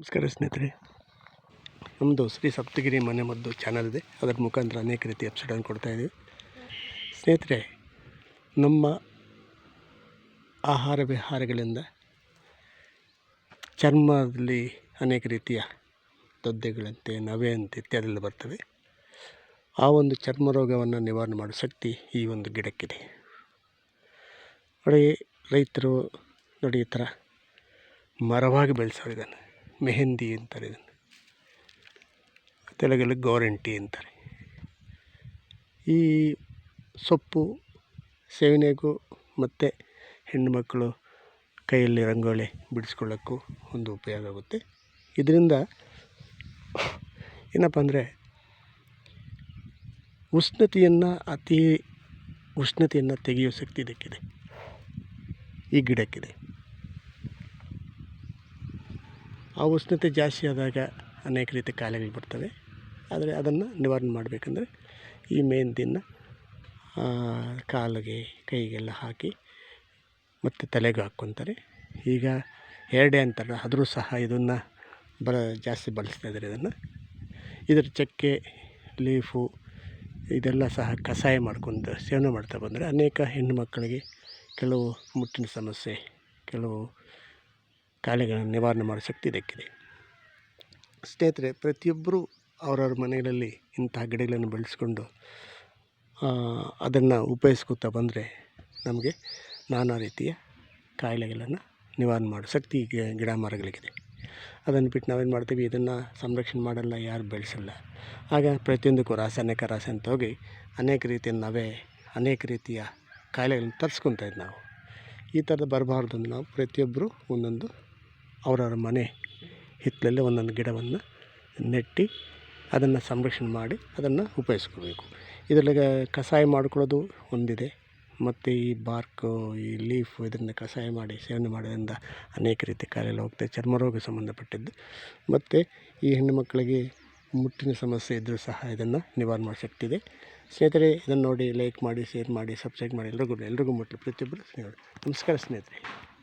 ನಮಸ್ಕಾರ ಸ್ನೇಹಿತರೆ. ನಮ್ಮದು ಶ್ರೀ ಸಪ್ತಗಿರಿ ಮನೆ ಮದ್ದು ಚಾನಲ್ ಇದೆ. ಅದರ ಮುಖಾಂತರ ಅನೇಕ ರೀತಿ ಕೊಡ್ತಾ ಇದ್ದೀವಿ ಸ್ನೇಹಿತರೆ, ನಮ್ಮ ಆಹಾರ ವಿಹಾರಗಳಿಂದ ಚರ್ಮದಲ್ಲಿ ಅನೇಕ ರೀತಿಯ ದೊದ್ದೆಗಳಂತೆ ನವೆಯಂತೆ ಇತ್ಯಾದಿಗಳು ಬರ್ತವೆ. ಆ ಒಂದು ಚರ್ಮ ರೋಗವನ್ನು ನಿವಾರಣೆ ಮಾಡೋ ಶಕ್ತಿ ಈ ಒಂದು ಗಿಡಕ್ಕಿದೆ. ನೋಡಿ ರೈತರು ನೋಡಿ ಈ ಥರ ಮರವಾಗಿ ಬೆಳೆಸೋರು ಇದನ್ನು ಮೆಹಂದಿ ಅಂತಾರೆ ಇದನ್ನು. ತೆಲುಗಲ್ಲಿ ಗೋರಂಟಿ ಅಂತಾರೆ. ಈ ಸೊಪ್ಪು ಸೇವನೆಗೂ ಮತ್ತು ಹೆಣ್ಣುಮಕ್ಕಳು ಕೈಯಲ್ಲಿ ರಂಗೋಲಿ ಬಿಡಿಸ್ಕೊಳ್ಳೋಕ್ಕೂ ಒಂದು ಉಪಯೋಗ ಆಗುತ್ತೆ. ಇದರಿಂದ ಏನಪ್ಪ ಅಂದರೆ ಉಷ್ಣತೆಯನ್ನು ಅತಿ ಉಷ್ಣತೆಯನ್ನು ತೆಗೆಯೋ ಶಕ್ತಿ ಇದಕ್ಕಿದೆ. ಈ ಗಿಡಕ್ಕಿದೆ. ಆ ಉಷ್ಣತೆ ಜಾಸ್ತಿ ಆದಾಗ ಅನೇಕ ರೀತಿ ಕಾಯಿಲೆಗಳು ಬರ್ತವೆ. ಆದರೆ ಅದನ್ನು ನಿವಾರಣೆ ಮಾಡಬೇಕಂದ್ರೆ ಈ ಮೆಹಂದಿನ ಕಾಲಿಗೆ, ಕೈಗೆಲ್ಲ ಹಾಕಿ ಮತ್ತು ತಲೆಗೂ ಹಾಕ್ಕೊತಾರೆ. ಈಗ ಎರಡೇ ಅಂತಾರೆ, ಆದರೂ ಸಹ ಇದನ್ನು ಬರ, ಜಾಸ್ತಿ ಬಳಸ್ತಾ ಇದ್ದಾರೆ ಇದನ್ನು. ಇದರ ಚಕ್ಕೆ, ಲೀಫು, ಇದೆಲ್ಲ ಸಹ ಕಷಾಯ ಮಾಡ್ಕೊಂಡು ಸೇವನೆ ಮಾಡ್ತಾ ಬಂದರೆ ಅನೇಕ ಹೆಣ್ಣು ಮಕ್ಕಳಿಗೆ ಕೆಲವು ಮುಟ್ಟಿನ ಸಮಸ್ಯೆ, ಕೆಲವು ಕಾಯಿಲೆಗಳನ್ನು ನಿವಾರಣೆ ಮಾಡೋ ಶಕ್ತಿ ಇದಕ್ಕಿದೆ. ಸ್ನೇಹಿತರೆ, ಪ್ರತಿಯೊಬ್ಬರೂ ಅವರವ್ರ ಮನೆಗಳಲ್ಲಿ ಇಂತಹ ಗಿಡಗಳನ್ನು ಬೆಳೆಸ್ಕೊಂಡು ಅದನ್ನು ಉಪಯೋಗಿಸ್ಕೊತಾ ಬಂದರೆ ನಮಗೆ ನಾನಾ ರೀತಿಯ ಕಾಯಿಲೆಗಳನ್ನು ನಿವಾರಣೆ ಮಾಡೋ ಶಕ್ತಿ ಗಿಡ ಮರಗಳಿಗಿದೆ. ಅದನ್ನು ಬಿಟ್ಟು ನಾವೇನು ಮಾಡ್ತೀವಿ? ಇದನ್ನು ಸಂರಕ್ಷಣೆ ಮಾಡಲ್ಲ, ಯಾರು ಬೆಳೆಸಲ್ಲ. ಆಗ ಪ್ರತಿಯೊಂದಕ್ಕೂ ರಾಸಾಯನಿಕ ರಾಸಾಯನಿಕ ಹೋಗಿ ಅನೇಕ ರೀತಿಯ ನಾವೇ ಅನೇಕ ರೀತಿಯ ಕಾಯಿಲೆಗಳನ್ನು ತರಿಸ್ಕೊತಾ ಇದ್ದು ನಾವು. ಈ ಥರದ ಬರಬಾರ್ದು ನಾವು ಪ್ರತಿಯೊಬ್ಬರು ಒಂದೊಂದು ಅವರವ್ರ ಮನೆ ಹಿತ್ತಲಲ್ಲಿ ಒಂದೊಂದು ಗಿಡವನ್ನು ನೆಟ್ಟು ಅದನ್ನು ಸಂರಕ್ಷಣೆ ಮಾಡಿ ಅದನ್ನು ಉಪಯೋಗಿಸ್ಕೋಬೇಕು. ಇದರಲ್ಲಿ ಕಷಾಯ ಮಾಡ್ಕೊಳ್ಳೋದು ಒಂದಿದೆ. ಮತ್ತು ಈ ಬಾರ್ಕು, ಈ ಲೀಫ್ ಇದನ್ನು ಕಷಾಯ ಮಾಡಿ ಸೇವನೆ ಮಾಡೋದ್ರಿಂದ ಅನೇಕ ರೀತಿ ಕಾಯಿಲೆಗಳು ಹೋಗ್ತದೆ ಚರ್ಮ ಸಂಬಂಧಪಟ್ಟಿದ್ದು. ಮತ್ತು ಈ ಹೆಣ್ಣು ಮಕ್ಕಳಿಗೆ ಮುಟ್ಟಿನ ಸಮಸ್ಯೆ ಇದ್ದರೂ ಸಹ ಇದನ್ನು ನಿವಾರಣೆ ಮಾಡೋ ಶಕ್ತಿ ಇದೆ. ಸ್ನೇಹಿತರೆ, ಇದನ್ನು ನೋಡಿ ಲೈಕ್ ಮಾಡಿ ಶೇರ್ ಮಾಡಿ ಸಬ್ಸ್ಕ್ರೈಬ್ ಮಾಡಿ. ಎಲ್ರಿಗೂ ಎಲ್ರಿಗೂ ಮುಟ್ಟಲು ಪ್ರತಿಯೊಬ್ಬರು ಸ್ನೇಹಿತರೆ. ನಮಸ್ಕಾರ ಸ್ನೇಹಿತರೆ.